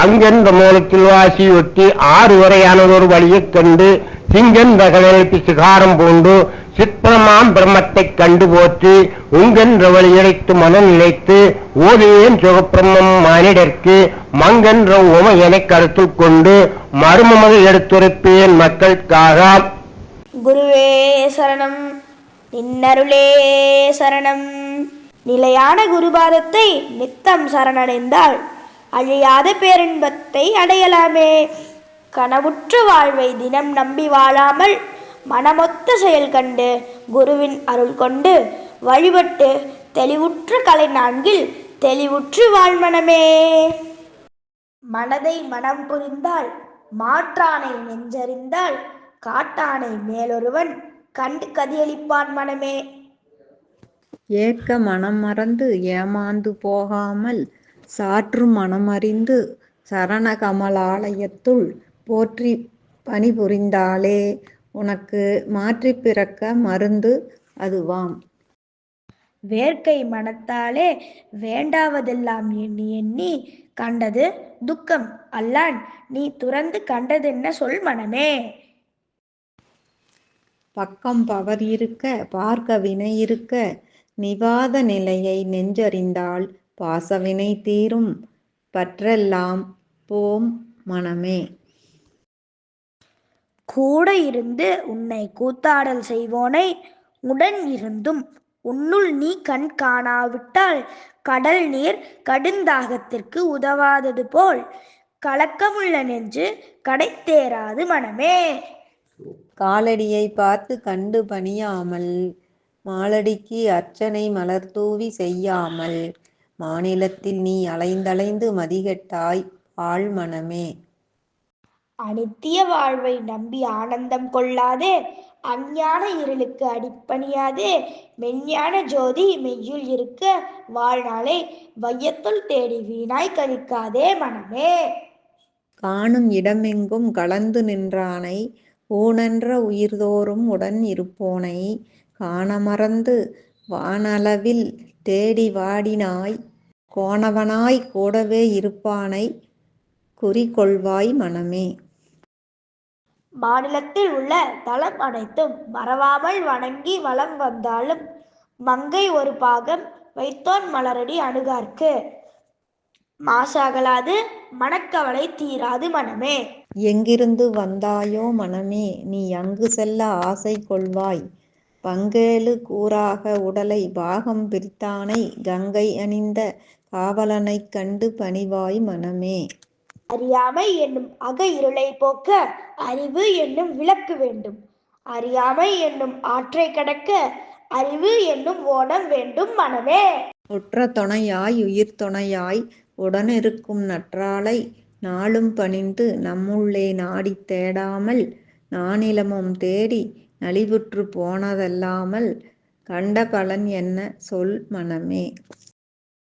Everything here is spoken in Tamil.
அங்கென்ற மூலத்தில் வாசி ஒட்டி ஆறு வரையானதொரு வழியைக் கண்டு சிங்கன் கடலில் சிகாரம் பூண்டு சிற்பமாம் பிரம்மத்தைக் கண்டு போற்றி உங்கென்ற வழியடைத்து மனம் நிலைத்து ஓதியேன் சுகப்பிரம்மம் மானிடற்கு மங்கென்ற உமையனை கருத்தில் கொண்டு மர்மமது எடுத்துரைப்பேன் மக்களுக்காக. குருவே சரணம். நின்னருளே சரணம். நிலையான குருபாதத்தை நித்தம் சரணடைந்தால் அழியாத பேரின்பத்தை அடையலாமே. கனவுற்ற வாழ்வை தினம் நம்பி வாழாமல் மனமொத்த செயல் கண்டு குருவின் அருள் கொண்டு வழிபட்டு தெளிவுற்ற கலை நான்கில் தெளிவுற்று வாழ்மனமே. மனதை மனம் புரிந்தால் மாற்றானை நெஞ்சறிந்தால் காட்டானை மேலொருவன் கண்டு கதியளிப்பான் மனமே. ஏக்க மனம் மறந்து ஏமாந்து போகாமல் சாற்று மனமறிந்து சரண கமலாலயத்துள் போற்றி பணிபுரிந்தாலே உனக்கு மாற்றிப் பிறக்க மருந்து அதுவாம். வேர்க்கை மனத்தாலே வேண்டாவதெல்லாம் எண்ணி எண்ணி கண்டது துக்கம். அல்லான் நீ துறந்து கண்டதென்ன சொல் மனமே? பக்கம் பவர் இருக்க பார்க்க வினை இருக்க நிவாத நிலையை நெஞ்சறிந்தால் பாசவினை தீரும் பற்றெல்லாம் போம் மனமே. கூட இருந்து உன்னை கூத்தாடல் செய்வோனை உடன் இருந்தும் உன்னுள் நீ கண் காணாவிட்டால் கடல் நீர் கடுந்தாகத்திற்கு உதவாதது போல் கலக்கமுள்ள நெஞ்சு கடை தேராது மனமே. காலடியை பார்த்து கண்டு பணியாமல் மாலடிக்கு அர்ச்சனை மலர் தூவி செய்யாமல் மாநிலத்தில் நீ அலைந்தலைந்து மதிகெட்டாய் ஆள் மனமே. அனித்திய வாழ்வை நம்பி ஆனந்தம் கொள்ளாதே அஞ்ஞான இருளுக்கு அடிப்பணியாதே மெஞ்ஞான ஜோதி மெய்யுள் இருக்க வாழ்நாளை வையத்துள் தேடி வீணாய் கழிக்காதே மனமே. காணும் இடமெங்கும் கலந்து நின்றானை ஊனென்ற உயிர்தோறும் உடன் இருப்போனை காணமறந்து வானளவில் தேடி வாடினாய் கோணவனாய் கூடவே இருப்பானை குறிக்கொள்வாய் மனமே. மாநிலத்தில் உள்ள தலம் அனைத்தும் மறவாமல் வணங்கி வலம் வந்தாலும் மங்கை ஒரு பாகம் வைத்தோன் மலரடி அணுகார்க்கு. மாசாகலாது மனக்கவலை தீராது மனமே. எங்கிருந்து வந்தாயோ மனமே நீ அங்கு செல்ல ஆசை கொள்வாய். பங்கேலு கூறாக உடலை பாகம் பிரித்தானை கங்கை அணிந்த காவலனைக் கண்டு பணிவாய் மனமே. அறியாமை என்னும் அக இருளை போக்க அறிவு என்னும் விளக்கு வேண்டும். அறியாமை என்னும் ஆற்றை கடக்க அறிவு என்னும் ஓடம் வேண்டும் மனமே. உற்ற துணையாய் உயிர் துணையாய் உடனிருக்கும் நற்றாளை நாளும் பணிந்து நம்முள்ளே நாடித் தேடாமல் நானிலமும் தேடி நலிவுற்று போனதல்லாமல் கண்ட பலன் என்ன சொல் மனமே.